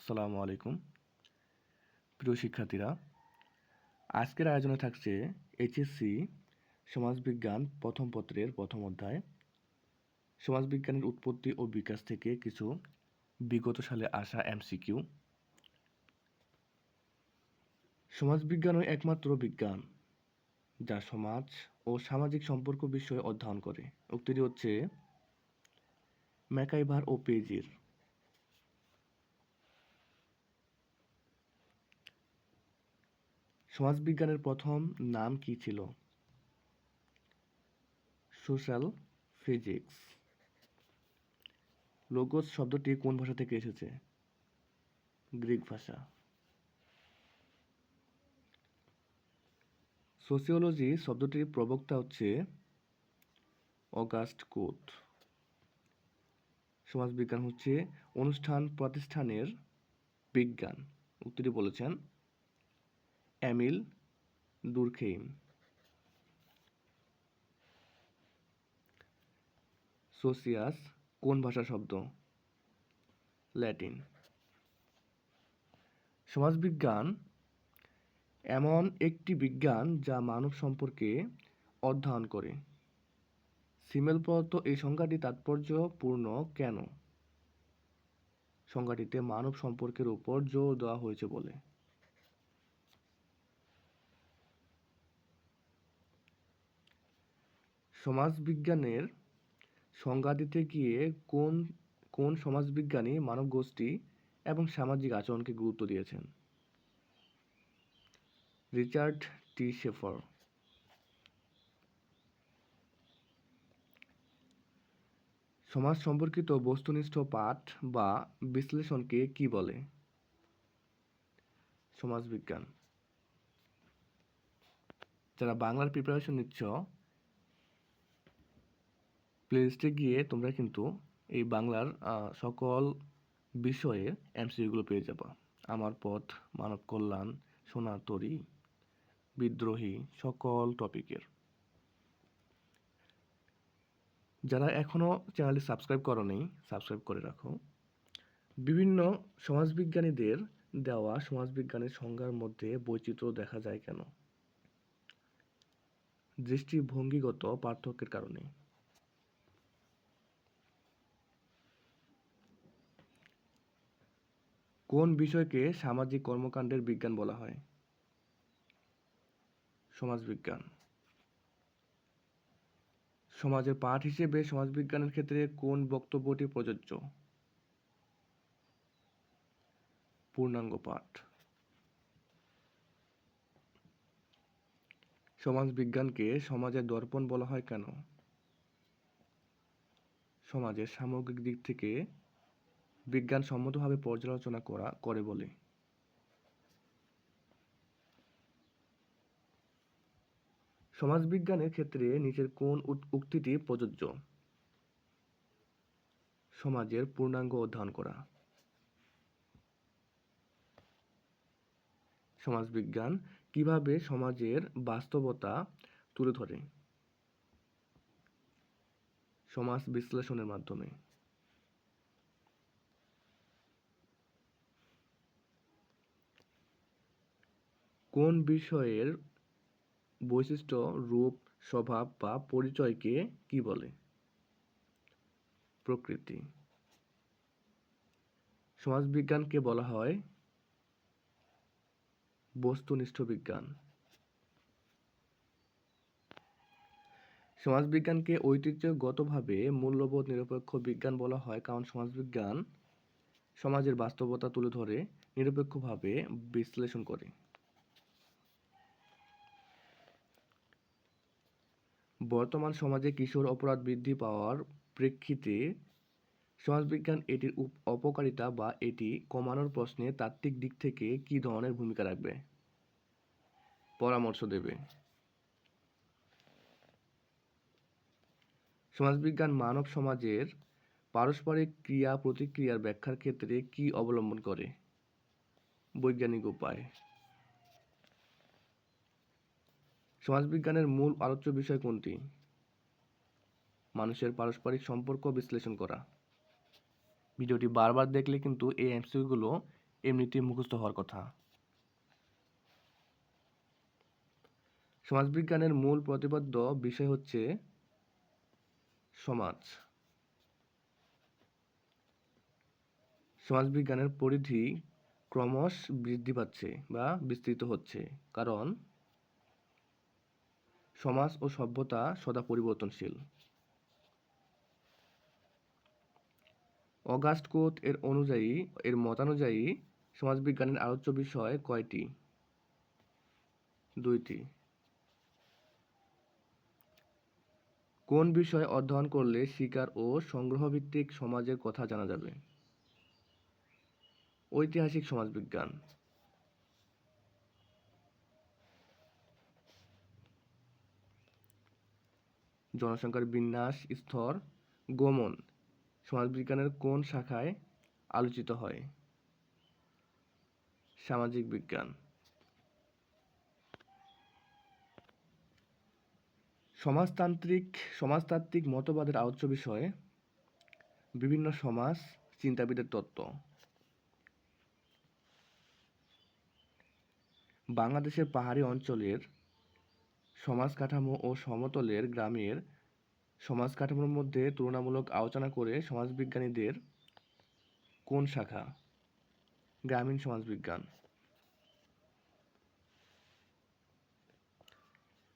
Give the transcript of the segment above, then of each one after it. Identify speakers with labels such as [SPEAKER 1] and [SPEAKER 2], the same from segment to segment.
[SPEAKER 1] আসসালামু আলাইকুম। প্রিয় শিক্ষার্থীরা, আজকের আয়োজনে থাকছে এইচএসসি সমাজবিজ্ঞান প্রথম পত্রের প্রথম অধ্যায়। সমাজবিজ্ঞানের উৎপত্তি ও বিকাশ থেকে কিছু বিগত সালে আসা এমসিকিউ সমাজবিজ্ঞান একমাত্র বিজ্ঞান, যা সমাজ ও সামাজিক সম্পর্ক বিষয়ে অধ্যয়ন করে। উক্তিটি হচ্ছে, ম্যাকাইভার ও পেজির সমাজবিজ্ঞানের প্রথম নাম কি ছিল? Social physics. লোগোস শব্দটি কোন ভাষা থেকে এসেছে? গ্রিক ভাষা। সোসিওলজি শব্দটির প্রবক্তা হচ্ছে অগাস্ট কোট। সমাজবিজ্ঞান হচ্ছে অনুষ্ঠান প্রতিষ্ঠানের বিজ্ঞান। উক্তিটি বলেছেন এমিল দুর্খেইম। সোসিয়াস, কোন ভাষার শব্দ? ল্যাটিন। সমাজবিজ্ঞান, এমন একটি বিজ্ঞান যা মানব সম্পর্কে অধ্যয়ন করে। সিমেল প্রদত্ত এই সংজ্ঞাটি তাৎপর্যপূর্ণ কেন? সংজ্ঞাটিতে মানব সম্পর্কের উপর জোর দেওয়া হয়েছে বলে। সমাজবিজ্ঞানের সংজ্ঞা দিতে গিয়ে কোন কোন সমাজবিজ্ঞানী মানব গোষ্ঠী এবং সামাজিক আচরণকে গুরুত্ব দিয়েছেন? Richard T. শেফার। সমাজ সম্পর্কিত বস্তুনিষ্ঠ পাঠ বা বিশ্লেষণকে কি বলে? সমাজবিজ্ঞান। যারা বাংলার প্রিপারেশন নিচ্ছ প্লেলিস্টে গিয়ে তোমরা কিন্তু এই বাংলার সকল বিষয়ের এমসিকিউগুলো পেয়ে যাবা। আমার পথ, মানব কল্যাণ সোনাতরি বিদ্রোহী, সকল টপিকের যারা এখনও চ্যানেলটি সাবস্ক্রাইব করনি সাবস্ক্রাইব করে রাখো। বিভিন্ন সমাজবিজ্ঞানীদের দেওয়া সমাজবিজ্ঞানের সংজ্ঞার মধ্যে বৈচিত্র্য দেখা যায় কেন? দৃষ্টিভঙ্গিগত পার্থক্যের কারণে। কোন বিষয়কে সামাজিক কর্মকাণ্ডের বিজ্ঞান বলা হয়? সমাজবিজ্ঞান। সমাজের পাঠ হিসেবে সমাজবিজ্ঞানের ক্ষেত্রে কোন বক্তব্যটি প্রযোজ্য? পূর্ণাঙ্গ পাঠ। সমাজবিজ্ঞানকে সমাজের দর্পণ বলা হয় কেন? সমাজের সামগ্রিক দিক থেকে বিজ্ঞান সম্মতভাবে পর্যালোচনা করা, করে বলে। সমাজবিজ্ঞানের ক্ষেত্রে নিচের কোন উক্তিটি প্রযোজ্য? সমাজের পূর্ণাঙ্গ অধ্যয়ন করা। সমাজবিজ্ঞান কীভাবে সমাজের বাস্তবতা তুলে ধরে? সমাজ বিশ্লেষণের মাধ্যমে। কোন বিষয়ের বৈশিষ্ট্য, রূপ, স্বভাব বা পরিচয়কে কি বলে? প্রকৃতি। সমাজবিজ্ঞানকে বলা হয় বস্তুনিষ্ঠ বিজ্ঞান সমাজবিজ্ঞানকে ঐতিহ্যগতভাবে মূল্যবোধ নিরপেক্ষ বিজ্ঞান বলা হয় কারণ সমাজবিজ্ঞান সমাজের বাস্তবতা তুলে ধরে, নিরপেক্ষভাবে বিশ্লেষণ করে। বর্তমান সমাজে কিশোর অপরাধ বৃদ্ধি পাওয়ার প্রেক্ষিতে সমাজবিজ্ঞান এটির অপকারিতা বা এটি কমানোর প্রশ্নে তাত্ত্বিক দিক থেকে কী ধরনের ভূমিকা রাখবে? পরামর্শ দেবে। সমাজবিজ্ঞান মানব সমাজের পারস্পরিক ক্রিয়া প্রতিক্রিয়ার ব্যাখ্যার ক্ষেত্রে কি অবলম্বন করে? বৈজ্ঞানিক উপায়। সমাজবিজ্ঞানের মূল আলোচ্য বিষয় কোনটি? মানুষের পারস্পরিক সম্পর্ক বিশ্লেষণ করা। ভিডিওটি বারবার দেখলে কিন্তু এই এমসিকিউগুলো এমনিতেই মুখস্থ হওয়ার কথা। সমাজবিজ্ঞানের মূল প্রতিপাদ্য বিষয় হচ্ছে সমাজ। সমাজবিজ্ঞানের পরিধি ক্রমশ বৃদ্ধি পাচ্ছে বা বিস্তৃত হচ্ছে। কারণ সমাজ ও সভ্যতা সদা পরিবর্তনশীল। অগাস্ট কোত এর অনুযায়ী, এর মতানুযায়ী সমাজবিজ্ঞানের আলোচ্য বিষয় কয়টি? দুইটি। কোন বিষয় অধ্যয়ন করলে শিকার ও সংগ্রহভিত্তিক সমাজের কথা জানা যাবে? ঐতিহাসিক সমাজবিজ্ঞান। জনসংখ্যার বিন্যাস, স্তর, গমন সমাজবিজ্ঞানের কোন শাখায় আলোচিত হয়? সামাজিক বিজ্ঞান। সমাজতান্ত্রিক, সমাজতাত্ত্বিক মতবাদের আলোচ্য বিষয়ে, বিভিন্ন সমাজ চিন্তাবিদের তত্ত্ব। বাংলাদেশের পাহাড়ি অঞ্চলের সমাজ কাঠামো ও সমতলের গ্রামের সমাজ কাঠামোর মধ্যে তুলনামূলক আলোচনা করে সমাজবিজ্ঞানীদের কোন শাখা? গ্রামীণ সমাজবিজ্ঞান।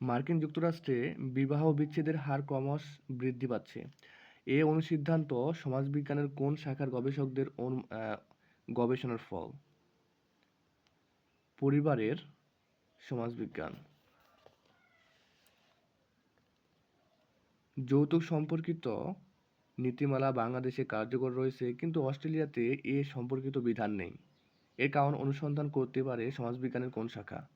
[SPEAKER 1] মার্কিন যুক্তরাষ্ট্রে বিবাহ বিচ্ছেদের হার ক্রমশ বৃদ্ধি পাচ্ছে। এ অনুসিদ্ধান্ত সমাজবিজ্ঞানের কোন শাখার গবেষকদের গবেষণার ফল? পরিবারের সমাজবিজ্ঞান। যৌতুক সম্পর্কিত নীতিমালা বাংলাদেশে কার্যকর রয়েছে, কিন্তু অস্ট্রেলিয়াতে এ সম্পর্কিত বিধান নেই। এর কারণ অনুসন্ধান করতে পারে সমাজবিজ্ঞানের কোন শাখা?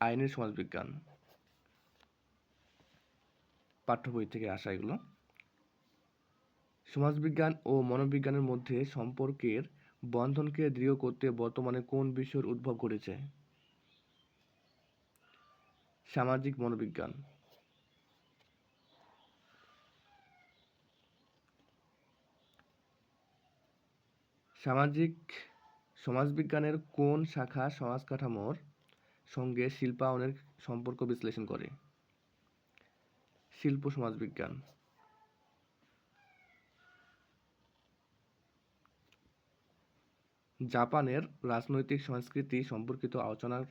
[SPEAKER 1] আইনের সমাজবিজ্ঞান। পাঠ্য বই থেকে আসা এগুলো। সমাজবিজ্ঞান ও মনোবিজ্ঞানের মধ্যে সম্পর্কের বন্ধনকে দৃঢ় করতে বর্তমানে কোন বিষয়ের উদ্ভব ঘটেছে? সামাজিক মনোবিজ্ঞান। সামাজিক সমাজবিজ্ঞানের কোন শাখা সমাজ কাঠামোর সঙ্গে শিল্পায়নের সম্পর্ক বিশ্লেষণ করে? শিল্প সমাজবিজ্ঞান। জাপানের রাজনৈতিক সংস্কৃতি সম্পর্কিত আলোচনার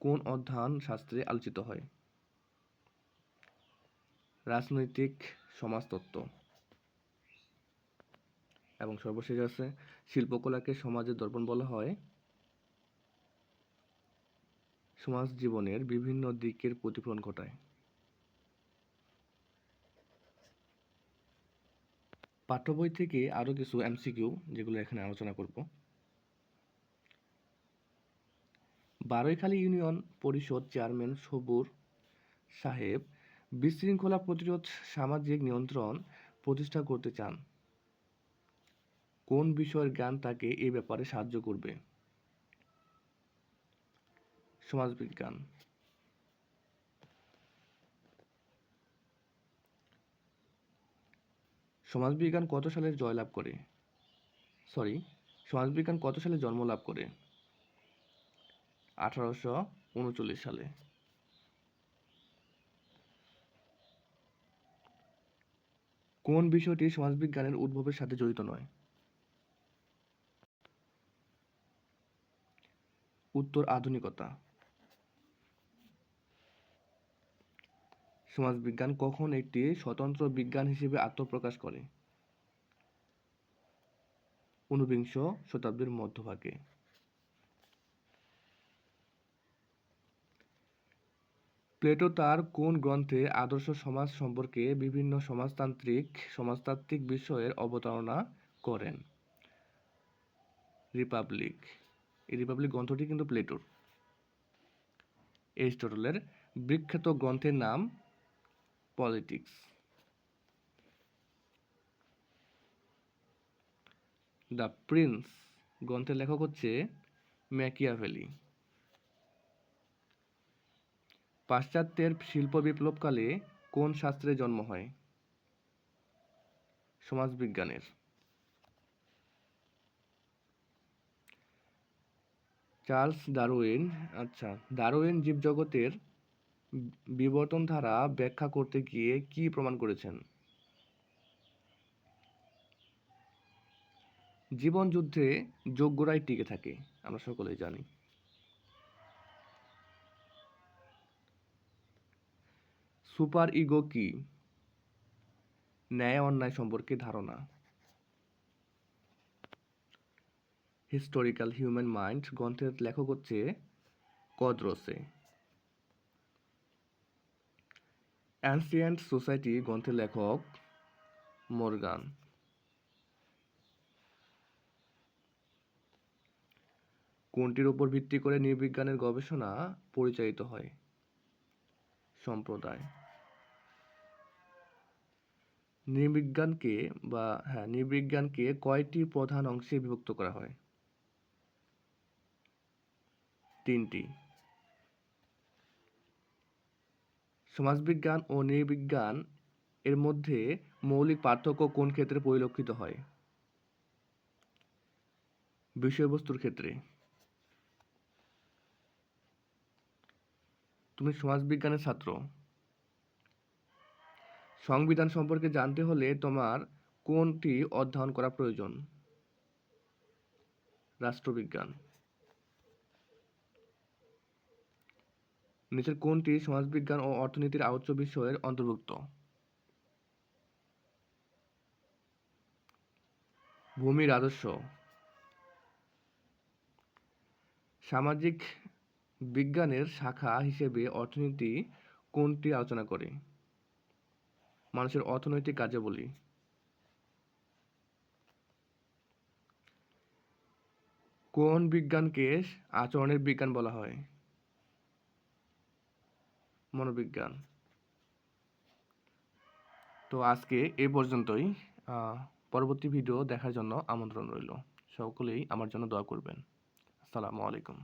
[SPEAKER 1] কোন অধ্যয়ন শাস্ত্রে আলোচিত হয়? রাজনৈতিক সমাজতত্ত্ব। এবং সর্বশেষ আছে, শিল্পকলাকে সমাজের দর্পণ বলা হয়। সমাজ জীবনের বিভিন্ন দিকের প্রতিফলন ঘটায়। পাঠ্য বই থেকে আরও কিছু এমসিকিউ, যেগুলো এখানে আলোচনা করব। বারৈখালী ইউনিয়ন পরিষদ চেয়ারম্যান সবুর সাহেব বিশৃঙ্খলা প্রতিরোধ সামাজিক নিয়ন্ত্রণ প্রতিষ্ঠা করতে চান। কোন বিষয়ের জ্ঞান তাকে এ ব্যাপারে সাহায্য করবে? সমাজবিজ্ঞান। সমাজবিজ্ঞান কত সালে জয়লাভ করে? সরি, সমাজবিজ্ঞান কত সালে জন্ম লাভ করে? আঠারোশো উনচল্লিশ সালে। কোন বিষয়টি সমাজবিজ্ঞানের উদ্ভবের সাথে জড়িত নয়? উত্তর আধুনিকতা। সমাজবিজ্ঞান কখন একটি স্বতন্ত্র বিজ্ঞান হিসেবে আত্মপ্রকাশ করে? ঊনবিংশ শতাব্দীর মধ্যভাগে। প্লেটো তার কোন গ্রন্থে আদর্শ সমাজ সম্পর্কে বিভিন্ন সমাজতান্ত্রিক, সমাজতাত্ত্বিক বিষয়ের অবতারণা করেন? রিপাবলিক। এই রিপাবলিক গ্রন্থটি কিন্তু প্লেটোর। এরিস্টটলের বিখ্যাত গ্রন্থের নাম পলিটিক্স। দ্য প্রিন্স গ্রন্থের লেখক হচ্ছে ম্যাকিয়াভেলি। পাশ্চাত্যের শিল্প বিপ্লবকালে কোন শাস্ত্রের জন্ম হয়? সমাজবিজ্ঞানের। চার্লস ডারউইন আচ্ছা ডারউইন জীবজগতের বিবর্তন ধারা ব্যাখ্যা করতে গিয়ে কি প্রমাণ করেছেন? জীবন যুদ্ধে যোগ্যরাই টিকে থাকে, আমরা সকলেই জানি। সুপার ইগো কি? ন্যায় অন্যায় সম্পর্কে ধারণা। হিস্টোরিক্যাল হিউম্যান মাইন্ড গ্রন্থের লেখক হচ্ছে কদরসে। অ্যানসিয়েন্ট সোসাইটি গ্রন্থের লেখক মর্গান। কোনটির উপর ভিত্তি করে নৃবিজ্ঞানের গবেষণা পরিচালিত হয়? সম্প্রদায়। নৃবিজ্ঞানকে বা হ্যাঁ নৃবিজ্ঞানকে কয়টি প্রধান অংশে বিভক্ত করা হয়? তিনটি। সমাজবিজ্ঞান ও নৃবিজ্ঞান এর মধ্যে মৌলিক পার্থক্য কোন ক্ষেত্রে পরিলক্ষিত হয়? বিষয়বস্তুর ক্ষেত্রে। তুমি সমাজবিজ্ঞানের ছাত্র। সংবিধান সম্পর্কে জানতে হলে তোমার কোনটি অধ্যয়ন করা প্রয়োজন? রাষ্ট্রবিজ্ঞান। নিচের কোনটি সমাজবিজ্ঞান ও অর্থনীতির আলোচ্য বিষয়ের অন্তর্ভুক্ত। ভূমি রাজস্ব। সামাজিক বিজ্ঞানের শাখা হিসেবে অর্থনীতি কোনটি আলোচনা করে? মানুষের অর্থনৈতিক কার্যাবলী। কোন বিজ্ঞানকে আচরণের বিজ্ঞান বলা হয়? মনোবিজ্ঞান। তো আজকে এ পর্যন্তই। পরবর্তী ভিডিও দেখার জন্য আমন্ত্রণ রইল। সকলেই আমার জন্য দোয়া করবেন। আসসালামু আলাইকুম।